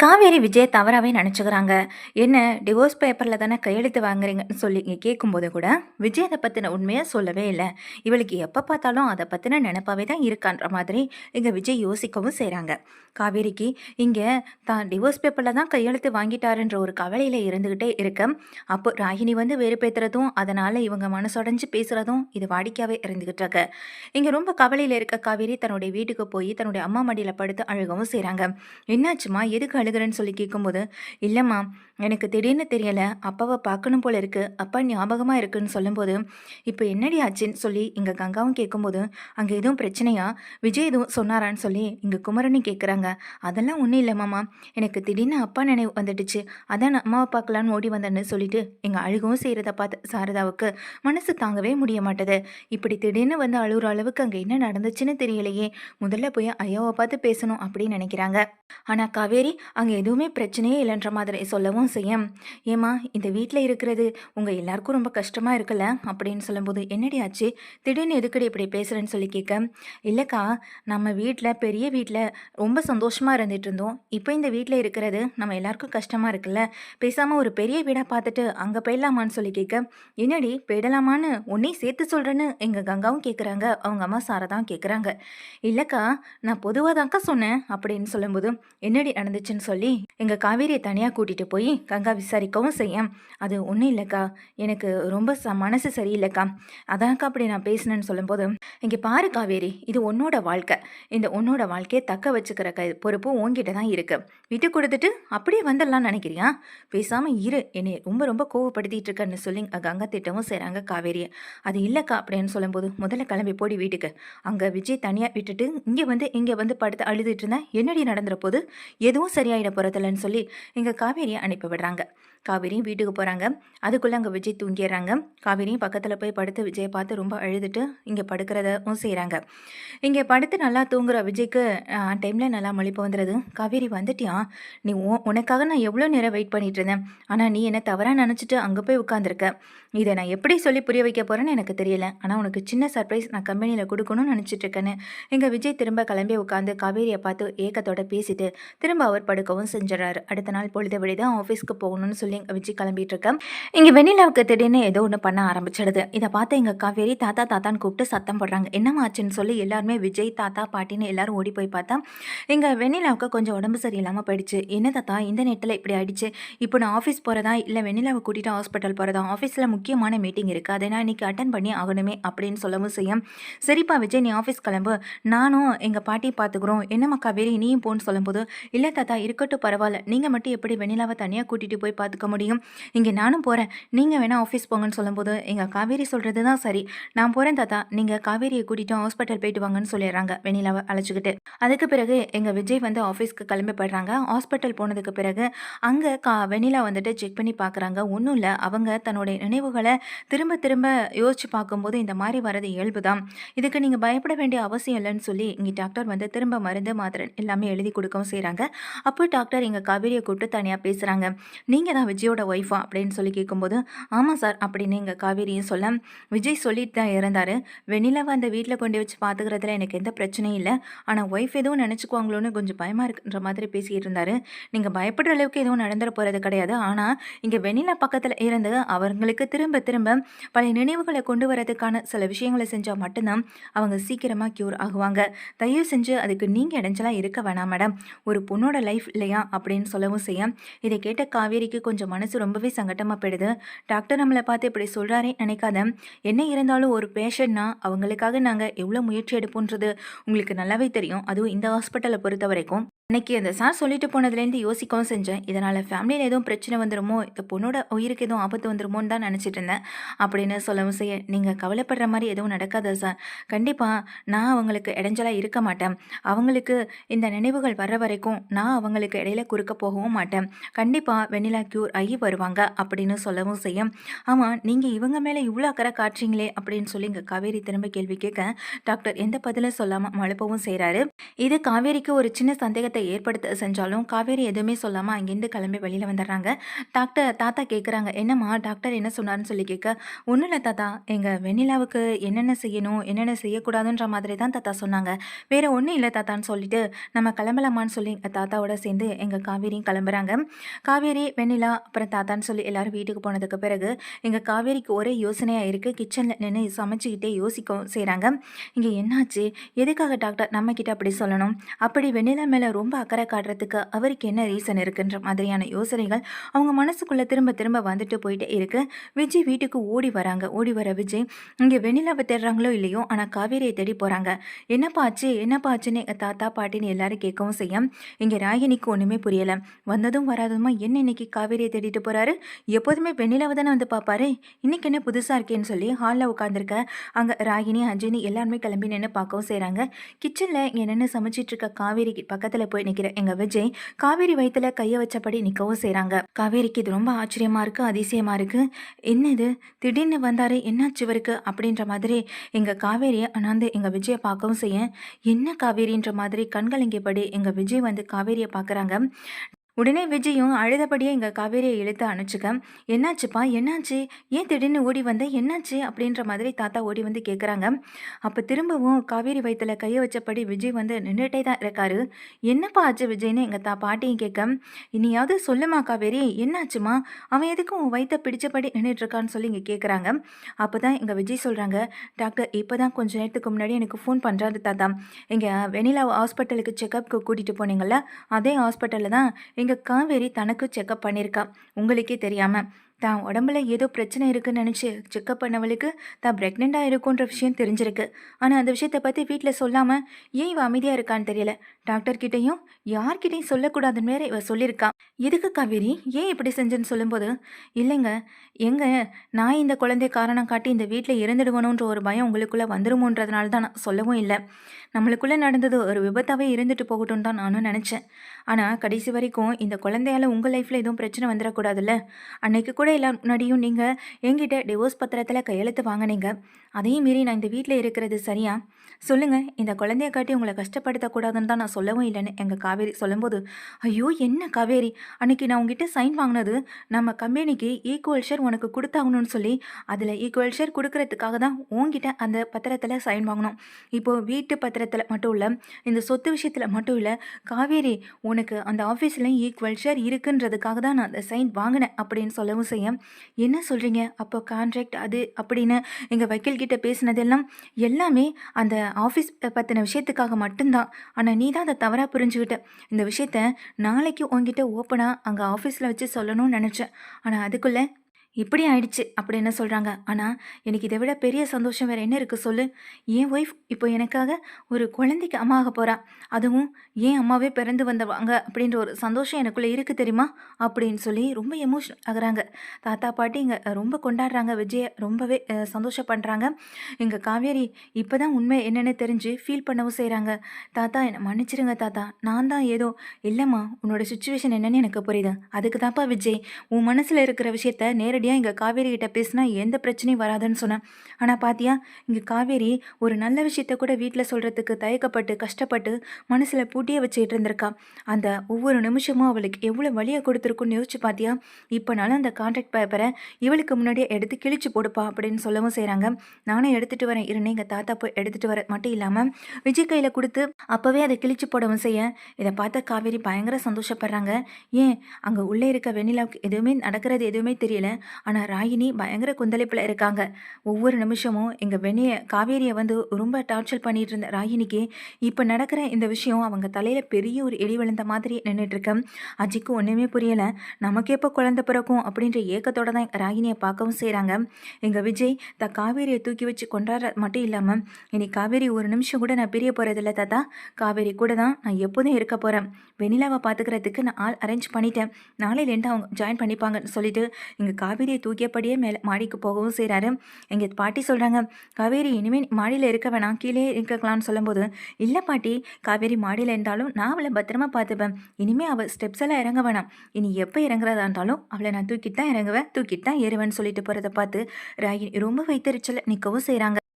காவேரி விஜய் தவறாவே நினச்சிக்கிறாங்க. என்ன டிவோர்ஸ் பேப்பரில் தானே கையெழுத்து வாங்குறீங்கன்னு சொல்லி இங்கே கேட்கும்போது கூட விஜய் அதை பற்றின உண்மையை சொல்லவே இல்லை. இவளுக்கு எப்போ பார்த்தாலும் அதை பற்றின நினப்பாவே தான் இருக்கான்ற மாதிரி இங்கே விஜய் யோசிக்கவும் செய்கிறாங்க காவேரிக்கு இங்கே தான் டிவோர்ஸ் பேப்பரில் தான் கையெழுத்து வாங்கிட்டாருன்ற ஒரு கவலையில் இருந்துக்கிட்டே இருக்க. அப்போ ராகினி வந்து வெறுப்பேற்றுறதும் அதனால் இவங்க மனசொடைஞ்சு பேசுகிறதும் இது வாடிக்கையாகவே இருந்துக்கிட்டு இருக்கு. இங்கே ரொம்ப கவலையில் இருக்க காவேரி தன்னுடைய வீட்டுக்கு போய் தன்னுடைய அம்மா மடியில் படுத்து அழுகவும் செய்கிறாங்க என்னாச்சுமா எதுக்கு அழுகிறேன்னு சொல்லி கேட்கும்போது இல்லைம்மா எனக்கு திடீர்னு தெரியலை. அப்பாவை பார்க்கணும் போல இருக்கு. அப்பா ஞாபகமாக இருக்குன்னு சொல்லும்போது இப்போ என்னடி ஆச்சுன்னு சொல்லி இங்கே கங்காவும் கேட்கும்போது அங்கே எதுவும் பிரச்சனையா? விஜய் எதுவும் சொன்னாரான்னு சொல்லி இங்கே குமரனும் கேட்குறாங்க அதெல்லாம் ஒன்றும் இல்லை மாமா. எனக்கு திடீர்னு அப்பா நினைவு வந்துடுச்சு. அதான் அம்மாவை பார்க்கலான்னு ஓடி வந்தேன்னு சொல்லிட்டு எங்கள் அழுகவும் செய்கிறத பார்த்து சாரதாவுக்கு மனசு தாங்கவே முடிய மாட்டேது. இப்படி திடீர்னு வந்து அழுகுற அளவுக்கு அங்கே என்ன நடந்துச்சுன்னு தெரியலையே. முதல்ல போய் ஐயாவை பார்த்து பேசணும் அப்படின்னு நினைக்கிறாங்க. ஆனால் காவேரி அங்கே எதுவுமே பிரச்சனையே இல்லைன்ற மாதிரி சொல்லவும் செய்யும். ஏம்மா இந்த வீட்டில் இருக்கிறது உங்கள் எல்லாருக்கும் ரொம்ப கஷ்டமாக இருக்குல்ல? அப்படின்னு சொல்லும்போது என்னடி ஆச்சு? திடீர்னு எதுக்கடி இப்படி பேசுகிறேன்னு சொல்லி கேட்க இல்லைக்கா நம்ம வீட்டில் பெரிய வீட்டில் ரொம்ப சந்தோஷமாக இருந்துட்டு இருந்தோம். இப்போ இந்த வீட்டில் இருக்கிறது நம்ம எல்லாருக்கும் கஷ்டமாக இருக்குல்ல? பேசாமல் ஒரு பெரிய வீடாக பார்த்துட்டு அங்கே போயிடலாமான்னு சொல்லி கேட்க என்னடி போயிடலாமான்னு உன்னையும் சேர்த்து சொல்கிறேன்னு எங்கள் கங்காவும் கேட்குறாங்க அவங்க அம்மா சாரதான் கேட்குறாங்க இல்லைக்கா நான் பொதுவாக தான்க்கா சொன்னேன். அப்படின்னு சொல்லும்போது என்னடி நடந்துச்சுன்னு சொல்லி எங்கள் காவேரியை தனியாக கூட்டிகிட்டு போய் கங்கா விசாரிக்கவும் செய்ய அது ஒன்றும் இல்லைக்கா. எனக்கு ரொம்ப ச மனசு சரியில்லைக்கா. அதான்க்கா அப்படி நான் பேசினேன்னு சொல்லும்போது இங்கே பாரு காவேரி இது உன்னோட வாழ்க்கை. இந்த உன்னோட வாழ்க்கையை தக்க வச்சுக்கிற க பொறுப்பு உங்ககிட்ட தான் இருக்குது விட்டு கொடுத்துட்டு அப்படியே வந்துடலாம்னு நினைக்கிறியா? பேசாமல் இரு. என்னை ரொம்ப ரொம்ப கோவப்படுத்திட்டு இருக்கன்னு சொல்லி கங்கா திட்டமும் செய்கிறாங்க காவேரியை அது இல்லைக்கா அப்படின்னு சொல்லும்போது முதல்ல கிளம்பி போடி வீட்டுக்கு. அங்கே விஜய் தனியாக விட்டுட்டு இங்கே வந்து இங்கே வந்து படுத்து அழுதுட்டு இருந்தேன். என்னடி நடந்துற போது? எதுவும் சரியாயிட போகிறதில்லன்னு சொல்லி இங்கே காவேரியை அனுப்பி விடுறாங்க. காவேரியும் வீட்டுக்கு போகிறாங்க அதுக்குள்ளே அங்கே விஜய் தூங்கிடுறாங்க. காவேரியும் பக்கத்தில் போய் படுத்து விஜயை பார்த்து ரொம்ப அழுதுட்டு இங்கே படுக்கிறதும் செய்கிறாங்க இங்கே படுத்து நல்லா தூங்குற விஜய்க்கு டைமில் நல்லா மொழிப்பு வந்துடுது காவேரி வந்துட்டியா? நீ உனக்காக நான் எவ்வளோ நேரம் வெயிட் பண்ணிகிட்டு இருந்தேன். ஆனால் நீ என்ன தவறாக நினச்சிட்டு அங்கே போய் உட்காந்துருக்க இதை நான் எப்படி சொல்லி புரிய வைக்க போகிறேன்னு எனக்கு தெரியல. ஆனால் உனக்கு சின்ன சர்ப்ரைஸ் நான் கம்பெனியில் கொடுக்கணும்னு நினச்சிட்ருக்கேன்னு இங்கே எங்கள் விஜய் திரும்ப கிளம்பி உட்காந்து காவேரியை பார்த்து ஏக்கத்தோட பேசிட்டு திரும்ப அவர் படுக்கவும் செஞ்சிடறாரு. அடுத்த நாள் பொழுது விடிதான் ஆஃபீஸ்க்கு போகணும்னு சொல்லி எங்கள் விஜய் கிளம்பிட்டு இருக்கேன் இங்கே வெண்ணிலாவுக்கு திடீர்னு ஏதோ ஒன்று பண்ண ஆரம்பிச்சிடுது. இதை பார்த்து எங்கள் காவேரி தாத்தா தாத்தான்னு கூப்பிட்டு சத்தம் போடுறாங்க. என்னம்மா ஆச்சுன்னு சொல்லி எல்லாருமே விஜய் தாத்தா பாட்டின்னு எல்லாரும் ஓடி போய் பார்த்தா எங்கள் வெண்ணிலாவுக்கு கொஞ்சம் உடம்பு சரியில்லாமல் போயிடுச்சு. என்ன தாத்தா இந்த நேரத்தில் இப்படி ஆயிடுச்சு? இப்போ நான் ஆஃபீஸ் போகிறதா இல்லை வெண்ணிலாவை கூட்டிகிட்டு ஹாஸ்பிட்டல் போகிறதா ஆஃபீஸில் முக்கியமான மீட்டிங் இருக்குது அதை நான் இன்றைக்கி அட்டன் பண்ணி ஆகணுமே அப்படின்னு சொல்லவும் செய்யும். சரிப்பா விஜய் நீ ஆஃபீஸ் கிளம்பு. நானும் எங்கள் பாட்டி பார்த்துக்குறோம். என்னம்மா காவேரி நீயும் போன்னு சொல்லும்போது இல்லை தாத்தா இருக்கட்டும் பரவாயில்ல. நீங்கள் மட்டும் எப்படி வெண்ணிலாவை தனியாக கூட்டிகிட்டு போய் இருக்க முடியும். இங்கே நானும் போகிறேன் நீங்கள் வேணால் ஆஃபீஸ் போங்கன்னு சொல்லும்போது எங்கள் காவேரி சொல்கிறது தான் சரி. நான் போகிறேன் தாத்தா. நீங்கள் காவேரியை கூட்டிகிட்டு ஹாஸ்பிட்டல் போயிட்டு வாங்கன்னு சொல்லிடுறாங்க. வெண்ணிலாவை அழைச்சிக்கிட்டு. அதுக்கு பிறகு எங்கள் விஜய் வந்து ஆஃபீஸ்க்கு கிளம்பி போயிடுறாங்க ஹாஸ்பிட்டல் போனதுக்கு பிறகு அங்கே கா வெண்ணிலா வந்துட்டு செக் பண்ணி பார்க்குறாங்க ஒன்றும் இல்லை. அவங்க தன்னுடைய நினைவுகளை திரும்ப திரும்ப யோசிச்சு பார்க்கும்போது இந்த மாதிரி வரது இயல்பு தான் இதுக்கு நீங்கள் பயப்பட வேண்டிய அவசியம் இல்லைன்னு சொல்லி இங்கே டாக்டர் வந்து திரும்ப மருந்து மாத்திரை எல்லாமே எழுதி கொடுக்கவும் செய்கிறாங்க அப்போ டாக்டர் எங்கள் காவேரியை கூப்பிட்டு தனியாக பேசுகிறாங்க நீங்கள் தான் விஜயோட ஒய்ஃபா அப்படின்னு சொல்லி கேட்கும்போது ஆமாம் சார் அப்படின்னு எங்கள் காவேரியும் சொல்ல விஜய் சொல்லிட்டு தான் இறந்தார். வெண்ணிலாவை அந்த வீட்டில் கொண்டு வச்சு பார்த்துக்கிறதுல எனக்கு எந்த பிரச்சனையும் இல்லை. ஆனால் ஒய்ஃப் எதுவும் நினச்சிக்குவாங்களோன்னு கொஞ்சம் பயமாக இருக்குன்ற மாதிரி பேசிக்கிட்டு இருந்தார். நீங்கள் பயப்படுற அளவுக்கு எதுவும் நடந்துட போகிறது கிடையாது. ஆனால் இங்கே வெண்ணிலா பக்கத்தில் இருந்து அவங்களுக்கு திரும்ப திரும்ப பழைய நினைவுகளை கொண்டு வரதுக்கான சில விஷயங்களை செஞ்சால் மட்டும்தான் அவங்க சீக்கிரமாக க்யூர் ஆகுவாங்க. தயவு செஞ்சு அதுக்கு நீங்கள் இடைஞ்சலாக இருக்க வேணாம் மேடம் ஒரு பொண்ணோட லைஃப் இல்லையா? அப்படின்னு சொல்லவும் செய்ய இதை கேட்ட காவேரிக்கு கொஞ்சம் கொஞ்சம் மனசு ரொம்பவே சங்கட்டமாக போயிடுது. டாக்டர் நம்மளை பார்த்து இப்படி சொல்கிறாரே நினைக்காத. என்ன இருந்தாலும் ஒரு பேஷண்ட்னா அவங்களுக்காக நாங்கள் எவ்வளோ முயற்சி எடுப்போன்றது உங்களுக்கு நல்லாவே தெரியும். அதுவும் இந்த ஹாஸ்பிட்டலை பொறுத்த வரைக்கும் அன்னைக்கு அந்த சார் சொல்லிட்டு போனதுலேருந்து யோசிக்கவும் செஞ்சேன். இதனால் ஃபேமிலியில் எதுவும் பிரச்சனை வந்துருமோ இந்த பொண்ணோட உயிருக்கு எதுவும் ஆபத்து வந்துருமோன்னு தான் நினச்சிட்டு இருந்தேன். அப்படின்னு சொல்லவும் செய்ய நீங்கள் கவலைப்படுற மாதிரி எதுவும் நடக்காது சார் கண்டிப்பாக நான் அவங்களுக்கு இடைஞ்சலாக இருக்க மாட்டேன். அவங்களுக்கு இந்த நினைவுகள் வர்ற வரைக்கும் நான் அவங்களுக்கு இடையில குறுக்க போகவும் மாட்டேன். கண்டிப்பாக வெண்ணிலா க்யூர் ஆகி வருவாங்க அப்படின்னு சொல்லவும் செய்ய ஆமாம் நீங்கள் இவங்க மேலே இவ்வளோ அக்கறை காட்டுறீங்களே அப்படின்னு சொல்லி இங்கே காவேரி திரும்ப கேள்வி கேட்க டாக்டர் எந்த பதிலும் சொல்லாமல் மழுப்பவும் செய்கிறாரு இது காவேரிக்கு ஒரு சின்ன சந்தேகத்தை பதட்டத்தை ஏற்படுத்த செஞ்சாலும் காவேரி எதுவுமே சொல்லாமல் அங்கேருந்து கிளம்பி வெளியில் வந்துடுறாங்க. டாக்டர் தாத்தா கேட்குறாங்க என்னம்மா டாக்டர் என்ன சொன்னார்னு சொல்லி கேட்க ஒன்றும் இல்லை தாத்தா. எங்கள் வெண்ணிலாவுக்கு என்னென்ன செய்யணும் என்னென்ன செய்யக்கூடாதுன்ற மாதிரி தான் தாத்தா சொன்னாங்க. வேறு ஒன்றும் இல்லை தாத்தான்னு சொல்லிட்டு நம்ம கிளம்பலாமான்னு சொல்லி எங்கள் தாத்தாவோட சேர்ந்து எங்கள் காவேரியும் கிளம்புறாங்க. காவேரி வெண்ணிலா அப்புறம் தாத்தான்னு சொல்லி எல்லாரும் வீட்டுக்கு போனதுக்கு பிறகு எங்கள் காவேரிக்கு ஒரே யோசனையாக இருக்குது கிச்சனில் நின்று சமைச்சிக்கிட்டே யோசிக்கவும் செய்கிறாங்க இங்கே என்னாச்சு? எதுக்காக டாக்டர் நம்மக்கிட்ட அப்படி சொல்லணும்? அப்படி வெண்ணிலா மேலே ரொம்ப ரொம்ப அக்கறை காட்டுறதுக்கு அவருக்கு என்ன ரீசன் இருக்குன்ற மாதிரியான யோசனைகள் அவங்க மனசுக்குள்ளே திரும்ப திரும்ப வந்துட்டு போயிட்டே இருக்கு. விஜய் வீட்டுக்கு ஓடி வராங்க. ஓடி வர விஜய் இங்கே வெண்ணிலாவை தேடுறாங்களோ இல்லையோ? ஆனால் காவேரியை தேடி போகிறாங்க என்னப்பா ஆச்சு? என்னப்பா ஆச்சுன்னு எங்கள் தாத்தா பாட்டின்னு எல்லாரும் கேட்கவும் செய்ய இங்கே ராகினிக்கு ஒன்றுமே புரியலை. வந்ததும் வராததுமா என்ன இன்னைக்கு காவேரியை தேடிட்டு போகிறாரு எப்போதுமே வெண்ணிலாவை தானே வந்து பார்ப்பாரு இன்னைக்கு என்ன புதுசாக இருக்கேன்னு சொல்லி ஹாலில் உட்காந்துருக்க அங்கே ராகினி அஞ்சனி எல்லாருமே கிளம்பி நின்று பார்க்கவும் செய்கிறாங்க கிச்சனில் இங்கே நின்று சமைச்சிட்டு இருக்க காவேரிக்கு பக்கத்தில் போய் நிற்கிற எங்கள் விஜய் காவேரி வயிற்றுல கையை வச்சபடி நிற்கவும் செய்கிறாங்க காவேரிக்கு இது ரொம்ப ஆச்சரியமாக இருக்கு அதிசயமாக இருக்கு. என்ன இது திடீர்னு வந்தாரு என்னாச்சு இவருக்கு அப்படின்ற மாதிரி எங்கள் காவேரியை அண்ணாந்து எங்கள் விஜயை பார்க்கவும் செய்ய என்ன காவேரின்ற மாதிரி கண்கள் இங்கேபடி எங்கள் விஜய் வந்து காவேரியை பார்க்குறாங்க. உடனே விஜயும் அழுதபடியே எங்கள் காவேரியை இழுத்து அனுப்பிச்சுக்க என்னாச்சுப்பா? என்னாச்சு? ஏன் திடீர்னு ஓடி வந்த? என்னாச்சு? அப்படின்ற மாதிரி தாத்தா ஓடி வந்து கேட்குறாங்க அப்போ திரும்பவும் காவேரி வயிற்றுல கையை வச்சபடி விஜய் வந்து நின்றுட்டே தான் இருக்காரு. என்னப்பா ஆச்சு விஜய்னு எங்கள் தா பாட்டியும் கேட்க இனியாவது சொல்லுமா காவேரி? என்னாச்சுமா? அவன் எதுக்கும் உன் வயிற்ற பிடிச்சபடி நின்றுட்டுருக்கான்னு சொல்லி இங்கே கேட்குறாங்க அப்போ தான் எங்கள் விஜய் சொல்கிறாங்க டாக்டர் இப்போ தான் கொஞ்சம் நேரத்துக்கு முன்னாடி எனக்கு ஃபோன் பண்ணுறாரு தாத்தா. இங்கே வெனிலா ஹாஸ்பிட்டலுக்கு செக்கப்புக்கு கூட்டிகிட்டு போனீங்கள்ல அதே ஹாஸ்பிட்டலில் தான் எங்கள் காவேரி தனக்கு செக்கப் பண்ணியிருக்கா. உங்களுக்கே தெரியாமல் தான் உடம்புல ஏதோ பிரச்சனை இருக்குன்னு நினச்சி செக்கப் பண்ணவளுக்கு தான் ப்ரெக்னெண்ட்டாக இருக்குன்ற விஷயம் தெரிஞ்சிருக்கு. ஆனால் அந்த விஷயத்தை பற்றி வீட்டில் சொல்லாமல் ஏன் இவ அமைதியாக இருக்கான்னு தெரியல. டாக்டர்கிட்டையும் யார்கிட்டையும் சொல்லக்கூடாதுன்னு வேற இவ சொல்லியிருக்கா. எதுக்கு காவேரி? ஏன் இப்படி செஞ்சேன்னு சொல்லும்போது? இல்லைங்க. எங்க? நான் இந்த குழந்தை காரணம் காட்டி இந்த வீட்டில் இறந்துடுவணுன்ற ஒரு பயம் உங்களுக்குள்ளே வந்துருமோன்றதுனால தான் நான் சொல்லவும் இல்லை. நம்மளுக்குள்ளே நடந்தது ஒரு விபத்தாகவே இருந்துட்டு போகட்டும் தான் நானும் நினச்சேன். ஆனால் கடைசி வரைக்கும் இந்த குழந்தையால் உங்கள் லைஃப்பில் எதுவும் பிரச்சனை வந்துடக்கூடாதுல்ல? அன்னைக்கு கூட எல்லா முன்னாடியும் நீங்கள் எங்கிட்ட டிவோர்ஸ் பத்திரத்தில் கையெழுத்து வாங்கினீங்க. அதையும் மீறி நான் இந்த வீட்டில் இருக்கிறது சரியா? சொல்லுங்கள் இந்த குழந்தைய காட்டி உங்களை கஷ்டப்படுத்தக்கூடாதுன்னு தான் நான் சொல்லவும் இல்லைன்னு எங்கள் காவேரி சொல்லும்போது ஐயோ என்ன காவேரி? அன்னைக்கு நான் உங்ககிட்ட சைன் வாங்கினது நம்ம கம்பெனிக்கு ஈக்குவல் ஷேர் உனக்கு கொடுத்தாகணும்னு சொல்லி அதில் ஈக்குவல் ஷேர் கொடுக்கறதுக்காக தான் உங்ககிட்ட அந்த பத்திரத்தில் சைன் வாங்கினோம். இப்போது வீட்டு பத்திரத்தில் மட்டும் இல்லை இந்த சொத்து விஷயத்தில் மட்டும் இல்லை காவேரி உனக்கு அந்த ஆஃபீஸில் ஈக்குவல் ஷேர் இருக்குன்றதுக்காக தான் நான் அந்த சைன் வாங்கினேன் அப்படின்னு சொல்லவும் செய்ய என்ன சொல்கிறீங்க அப்போ கான்ட்ராக்ட் அது அப்படின்னு எங்கள் வக்கீல்கிட்ட பேசினதெல்லாம் எல்லாமே அந்த ஆஃபீஸ் பற்றின விஷயத்துக்காக மட்டும்தான். ஆனால் நீ தான் அதை தவறாக புரிஞ்சுக்கிட்டேன். இந்த விஷயத்த நாளைக்கு உங்ககிட்ட ஓப்பனாக அங்கே ஆஃபீஸில் வச்சு சொல்லணும்னு நினச்சேன். ஆனால் அதுக்குள்ளே இப்படி ஆயிடுச்சு அப்படின்னு சொல்கிறாங்க ஆனால் எனக்கு இதை விட பெரிய சந்தோஷம் வேறு என்ன இருக்குது சொல்லு? என் ஒய்ஃப் இப்போ எனக்காக ஒரு குழந்தைக்கு அம்மா ஆக போகிறா அதுவும் ஏன் அம்மாவே பிறந்து வந்தவாங்க அப்படின்ற ஒரு சந்தோஷம் எனக்குள்ளே இருக்குது தெரியுமா? அப்படின்னு சொல்லி ரொம்ப எமோஷனல் ஆகுறாங்க. தாத்தா பாட்டி இங்கே ரொம்ப கொண்டாடுறாங்க. விஜயை ரொம்பவே சந்தோஷம் பண்ணுறாங்க எங்கள் காவேரி இப்போ தான் உண்மை என்னென்னு தெரிஞ்சு ஃபீல் பண்ணவும் செய்கிறாங்க தாத்தா என்னை மன்னிச்சிருங்க தாத்தா. நான் தான் ஏதோ இல்லைம்மா உன்னோட சுச்சுவேஷன் என்னென்னு எனக்கு புரியுது. அதுக்கு தான்ப்பா விஜய் உன் மனசில் இருக்கிற விஷயத்த நேரடியாக இங்கே காவேரி கிட்ட பேசினா எந்த பிரச்சனையும் வராதுன்னு சொன்னேன். ஆனால் பாத்தியா இங்கே காவேரி ஒரு நல்ல விஷயத்த கூட வீட்டில் சொல்கிறதுக்கு தயக்கப்பட்டு கஷ்டப்பட்டு மனசில் பூட்டியே வச்சுக்கிட்டு இருந்திருக்கா. அந்த ஒவ்வொரு நிமிஷமும் அவளுக்கு எவ்வளோ வழியை கொடுத்துருக்குன்னு யோசிச்சு பாத்தியா? இப்போனாலும் அந்த கான்ட்ராக்ட் பேப்பரை இவளுக்கு முன்னாடியே எடுத்து கிழிச்சு போடுப்பா அப்படின்னு சொல்லவும் செய்கிறாங்க நானே எடுத்துகிட்டு வரேன். இருந்தே எங்கள் தாத்தா போய் எடுத்துகிட்டு வர மட்டும் இல்லாமல் விஜய் கையில் கொடுத்து அப்போவே அதை கிழிச்சு போடவும் செய்ய. இதை பார்த்த காவேரி பயங்கர சந்தோஷப்படுறாங்க. ஏன் அங்கே உள்ளே இருக்க வெண்ணிலாவுக்கு எதுவுமே நடக்கிறது எதுவுமே தெரியல. ஆனால் ராகினி பயங்கர குந்தளிப்பில் இருக்காங்க. ஒவ்வொரு நிமிஷமும் எங்கள் வெண்ணிய காவேரியை வந்து ரொம்ப டார்ச்சர் பண்ணிட்டு இருந்த ராகினிக்கு இப்போ நடக்கிற இந்த விஷயம் அவங்க தலையில் பெரிய ஒரு இடி விழுந்த மாதிரி நின்றுட்டு அஜிக்கு ஒன்றுமே புரியலை. நமக்கு எப்போ குழந்த பிறக்கும் அப்படின்ற ஏக்கத்தோட தான் ராகினியை பார்க்கவும் செய்கிறாங்க எங்கள் விஜய் த காவேரியை தூக்கி வச்சு கொண்டாட மட்டும் இல்லாமல் இனி காவேரி ஒரு நிமிஷம் கூட நான் பிரிய போகிறதில்ல தாத்தா. காவேரி கூட தான் நான் எப்போதும் இருக்க போகிறேன் வெண்ணிலாவை பார்த்துக்கிறதுக்கு நான் ஆள் அரேஞ்ச் பண்ணிட்டேன். நாளையிலேருந்து அவங்க ஜாயின் பண்ணிப்பாங்கன்னு சொல்லிட்டு எங்கள் காவேரியை தூக்கியபடியே மேலே மாடிக்கு போகவும் செய்கிறாரு எங்கள் பாட்டி சொல்கிறாங்க காவேரி இனிமேல் மாடியில் இருக்க வேணாம் கீழே இருக்கலாம்னு சொல்லும்போது இல்லை பாட்டி காவேரி மாடியில் இருந்தாலும் நான் அவளை பத்திரமா பார்த்துப்பேன். இனிமேல் அவள் ஸ்டெப்ஸ் எல்லாம் இறங்க வேணாம். இனி எப்போ இறங்குறதா இருந்தாலும் அவளை நான் தூக்கிட்டு தான் இறங்குவேன் தூக்கிட்டு தான் ஏறுவேன்னு சொல்லிட்டு போகிறத பார்த்து ராகினி ரொம்ப வைத்தறிச்சல நிற்கவும் செய்கிறாங்க